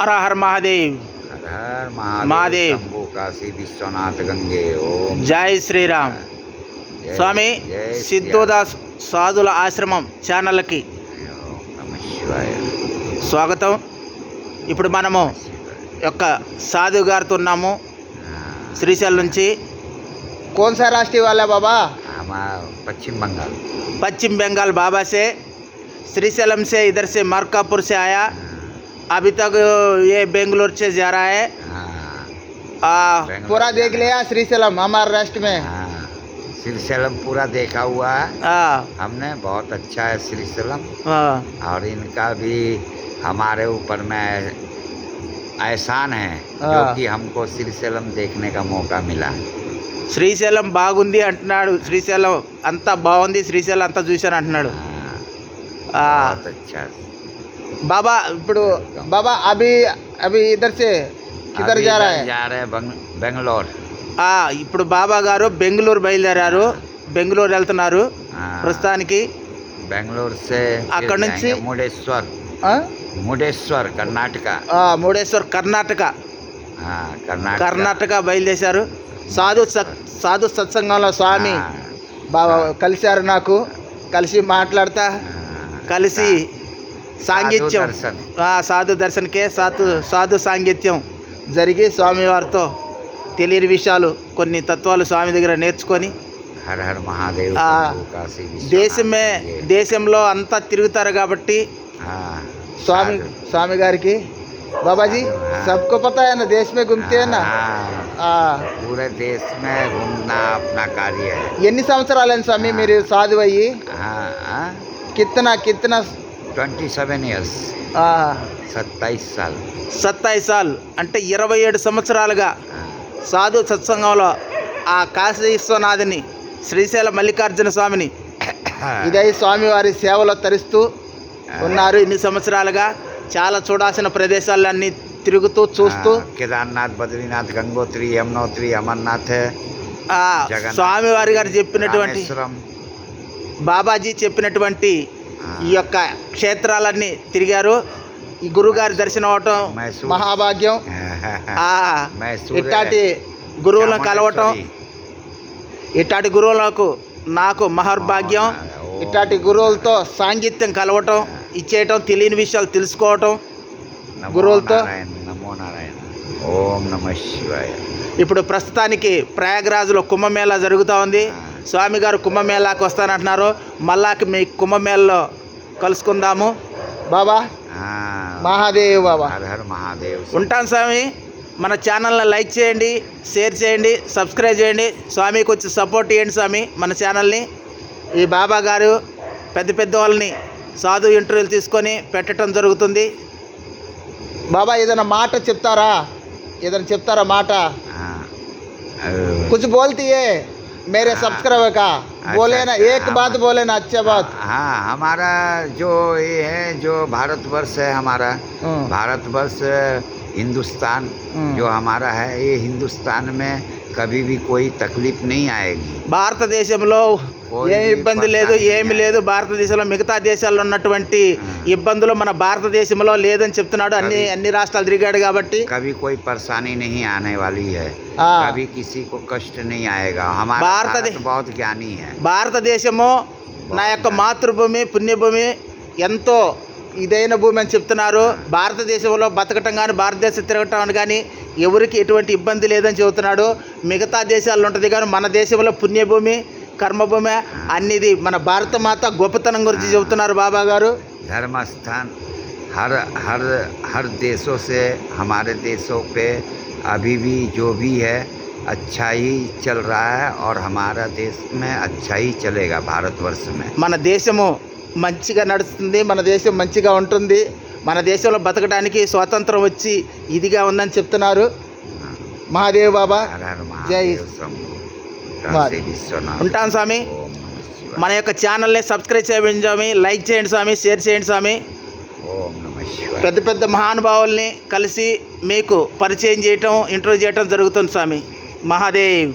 हर हर महादेव हर हर महादेव महादेव। शंभू काशी विश्वनाथ गंगे ओम జై శ్రీరామ్ जय- స్వామి जय श्री సిద్ధోదాస్ సాధుల ఆశ్రమం ఛానల్కి राम। ओम नमः शिवाय స్వాగతం ఇప్పుడు మనము शिवाय। యొక్క సాధు గారితో ఉన్నాము हाँ, శ్రీశైలం నుంచి कौन सा राष्ट्रीय वाला बाबा हमारा पश्चिम बंगाल पश्चिम बंगाल बाबा से श्रीशैलम से इधर से मरकापुर से आया अभी तक ये बेंगलोर से जा रहा है हाँ, आ, बेंगलोर पूरा देख जाना लिया श्रीशैलम हमारे राष्ट्र में है। हाँ, श्रीशैलम पूरा देखा हुआ है आ, हमने बहुत अच्छा है श्रीशैलम आ, और इनका भी हमारे ऊपर में एहसान है जो हाँ। कि हमको श्रीशैलम देखने का मौका मिला శ్రీశైలం బాగుంది అంటున్నాడు శ్రీశైలం అంతా బాగుంది శ్రీశైలం అంతా చూశాను అంటున్నాడు हाँ, ఆ, बहुत अच्छा బాబా ఇప్పుడు బాబా అభి అభి ఇద్దరిసే కిదర్ జారా బెంగళూరు ఇప్పుడు బాబా గారు బెంగళూరు బయలుదేరారు బెంగళూరు వెళ్తున్నారు ప్రస్తుతానికి బెంగళూరు అక్కడ నుంచి ముడేశ్వర్ ముడేశ్వర్ కర్ణాటక ముడేశ్వర్ కర్ణాటక కర్ణాటక బయలుదేశారు సాధు సాధు సత్సంగంలో స్వామి బాబా కలిశారు నాకు కలిసి మాట్లాడతా కలిసి సాంగిత్యం साधु दर्शन ఆ, సాధు దర్శనకే సాధు సాధు సాంగిత్యం జరిగి స్వామివారితో తెలియని విషయాలు కొన్ని తత్వాలు స్వామి దగ్గర నేర్చుకొని हर हर महादेव आ, शंभू काशी विश्वनाथ దేశమే गंगे। దేశంలో అంతా తిరుగుతారు కాబట్టి हाँ, स्वामी साधु। स्वामी गार की बाबा जी हाँ। सबको पता है ना देश में घूमते हैं ना हाँ, हाँ पूरे देश में घूमना अपना कार्य है ఎన్ని సంవత్సరాలైంది స్వామి మీరు సాధు అయ్యి हाँ కిత్తనా కిత్తనా ట్వంటీ సెవెన్ ఇయర్స్ సత్తాయిస్ సాల్ సత్తాయిస్ సాల్ అంటే ఇరవై ఏడు సంవత్సరాలుగా సాధు సత్సంగంలో ఆ కాశీ విశ్వనాథిని శ్రీశైల మల్లికార్జున స్వామిని ఇదే స్వామివారి సేవలో తరిస్తూ ఉన్నారు. ఇన్ని సంవత్సరాలుగా చాలా చూడాల్సిన ప్రదేశాలన్నీ తిరుగుతూ చూస్తూ కేదార్నాథ్ బద్రీనాథ్ గంగోత్రి యమునోత్రి అమర్నాథ్ స్వామివారి గారు చెప్పినటువంటి బాబాజీ చెప్పినటువంటి ఈ యొక్క క్షేత్రాలన్నీ తిరిగారు. ఈ గురుగారి దర్శనం అవటం మహాభాగ్యం. ఇట్టాటి గురువులను కలవటం ఇట్టాటి గురువులకు నాకు మహర్భాగ్యం. ఇట్టాటి గురువులతో సాంగిత్యం కలవటం ఇచ్చేయటం తెలియని విషయాలు తెలుసుకోవటం గురువులతో. ఓం నమ శివాయ. ఇప్పుడు ప్రస్తుతానికి ప్రయాగరాజులో కుంభమేళా జరుగుతూ ఉంది. స్వామి గారు కుంభమేళాకు వస్తానంటున్నారు. మళ్ళాకి మీ కుంభమేళలో కలుసుకుందాము. బాబా మహాదేవ్ బాబా. మహాదేవ్ ఉంటాం స్వామి. మన ఛానల్ని లైక్ చేయండి షేర్ చేయండి సబ్స్క్రైబ్ చేయండి. స్వామి కొంచెం సపోర్ట్ ఇవ్వండి స్వామి మన ఛానల్ని. ఈ బాబా గారు పెద్ద పెద్ద వాళ్ళని సాధు ఇంటర్వ్యూలు తీసుకొని పెట్టడం జరుగుతుంది. బాబా ఏదైనా మాట చెప్తారా? ఏదైనా చెప్తారా మాట? కొంచెం బోల్తీయే. मेरे हाँ। सब्सक्राइबर का। बोले ना एक बात बोले ना अच्छा हाँ। बात। हाँ हमारा जो ये है जो भारतवर्ष है हमारा हाँ। भारतवर्ष हिंदुस्तान जो हमारा है ये हिंदुस्तान में कभी भी कोई तकलीफ़ नहीं आएगी। भारत देश हम लोग ఏ ఇబ్బంది లేదు ఏమి లేదు భారతదేశంలో మిగతా దేశాల్లో ఉన్నటువంటి hmm. ఇబ్బందులు మన భారతదేశంలో లేదని చెప్తున్నాడు. అన్ని అన్ని రాష్ట్రాలు తిరిగాడు కాబట్టి. కవి కోయి పరేషానీ నహీ ఆనే వాలి కవి కిసి కష్ట ఆయేగా. హమారా బహుత్ జ్ఞాని భారతదేశము నా యొక్క మాతృభూమి పుణ్యభూమి ఎంతో ఇదైన భూమి అని చెప్తున్నారు. భారతదేశంలో బతకటం కానీ భారతదేశం తిరగటం కానీ ఎవరికి ఎటువంటి ఇబ్బంది లేదని చెబుతున్నాడు. మిగతా దేశాల్లో ఉంటుంది కానీ మన దేశంలో పుణ్యభూమి కర్మభూమి అన్నిది మన భారత మాత గొప్పతనం గురించి చెబుతున్నారు బాబా గారు धर्म स्थान हर हर हर देशों से हमारे देशों पे अभी भी जो भी है अच्छा ही चल रहा है और हमारा देश में अच्छा ही चलेगा भारतवर्ष में మన దేశము మంచిగా నడుస్తుంది మన దేశం మంచిగా ఉంటుంది మన దేశంలో బతకడానికి స్వాతంత్రం వచ్చి ఇదిగా ఉందని చెప్తున్నారు మహాదేవ్ బాబా हर ఉంటాను స్వామి. మన యొక్క ఛానల్ని సబ్స్క్రైబ్ చేయండి స్వామి లైక్ చేయండి స్వామి షేర్ చేయండి స్వామి. పెద్ద పెద్ద మహానుభావుల్ని కలిసి మీకు పరిచయం చేయటం ఇంట్రో చేయటం జరుగుతుంది స్వామి. మహాదేవ్.